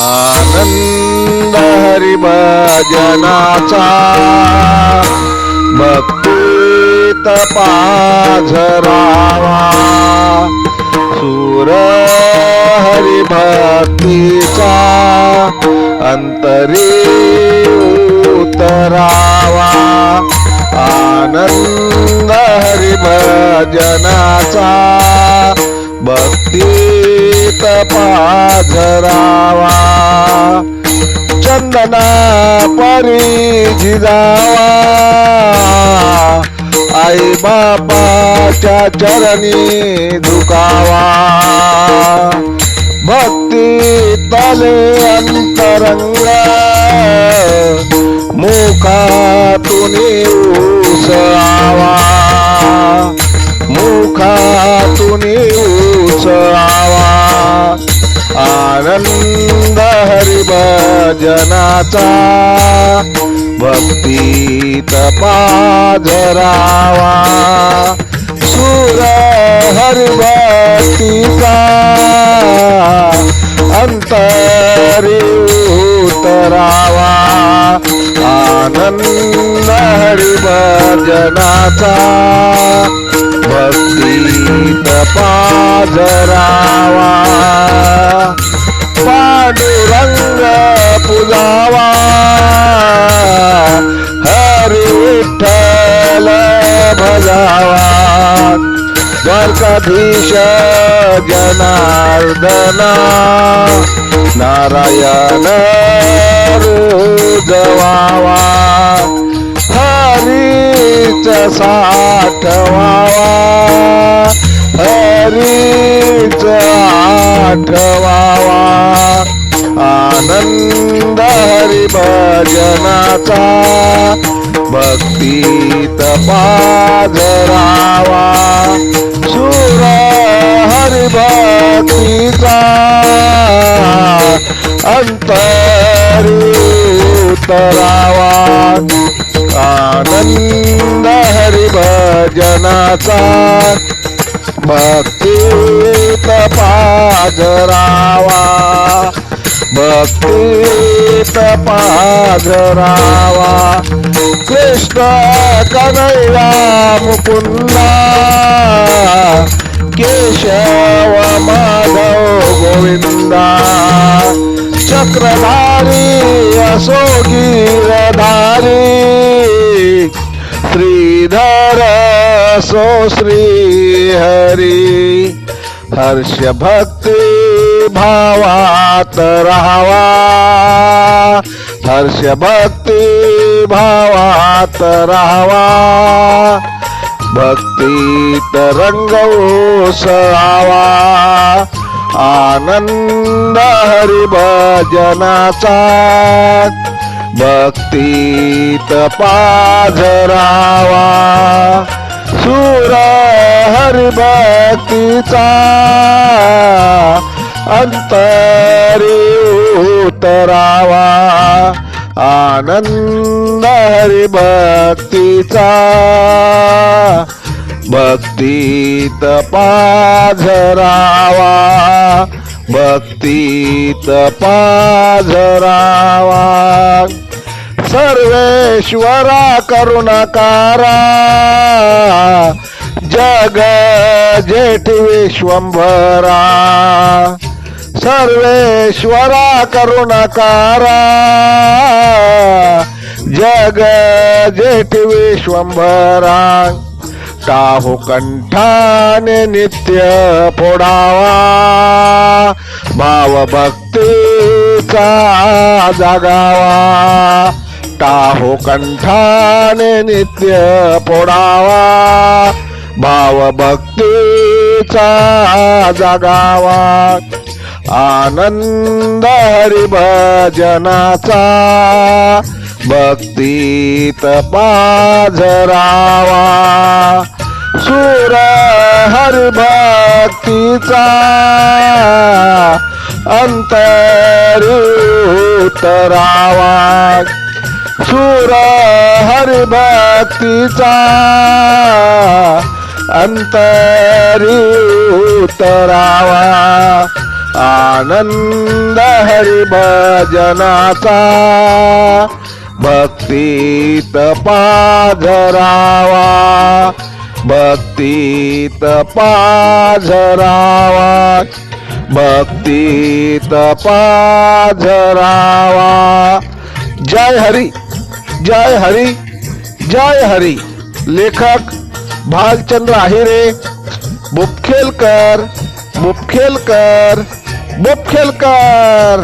आनंद हरिभजनाचा भक्तीत पाझरावा सूर हरिभक्तीचा अंतरी उतरावा. आनंद हरिभजनाचा भक्तीत पाझरावा चंदना परी जिजावा. आई बापाच्या चरणी झुकावा. भक्ती तले अंतरंग मुखातून उसळा जनाचा भक्ती पाझरावा सुर हरिभक्तीचा अंतरी उतरावा आनंद हरिभजनाचा भक्ती पाझरावा पांडुरंग पुजावा हरी विठ्ठल भजावा. द्वारकाधीश जनार्दना. नारायण रुजवावा हरीच साठवावा. हरीच आठवावा. आनंद हरिभजनाचा भक्तीत पाझरावा सुर हरिभक्तीचा अंतरी उतरावा आनंद हरिभजनाचा भक्तीत पाझरावा भक्तीत पाझरावा कृष्ण कनैया मुकुंदा केशव माधव गोविंदा. चक्रधारी असो गिरधारी. श्रीधर सो श्री हरी हर्ष भक्ती भावात राहावा. हर्ष भक्ती भावात राहावा. भक्ती तरंग उसळावा. आनंद हरिभजनाचा. भक्तीत पाझरावा सुर हरिभक्तीचा. अंतरी उतरावा आनंद हरिभक्तीचा भक्तीत पाझरावा भक्तीत पाझरावा सर्वेश्वरा करुणाकारा जग जेठ विश्वंभरा सर्वेश्वरा करुणाकारा। जग जेठ विश्वंभरा। टाहू कंठाने नित्य फोडावा। भाव भक्तीचा जागावा। टाहू कंठाने नित्य फोडावा। भाव भक्तीचा जागावा। आनंद हरिभजनाचा भक्तीत पाझरावा. सुर हरिभक्तीचा अंतरुतरावा सुर हरिभक्तीचा अंतरी उतरावा आनंद हरिभजनाचा भक्तीत पाझरावा भक्तीत पाझरावा भक्तीत पाझरावा. जय हरी जय हरी जय हरी. लेखक भालचंद्र आहिरे बुपखेलकर बुपखेलकर बोपखेलकर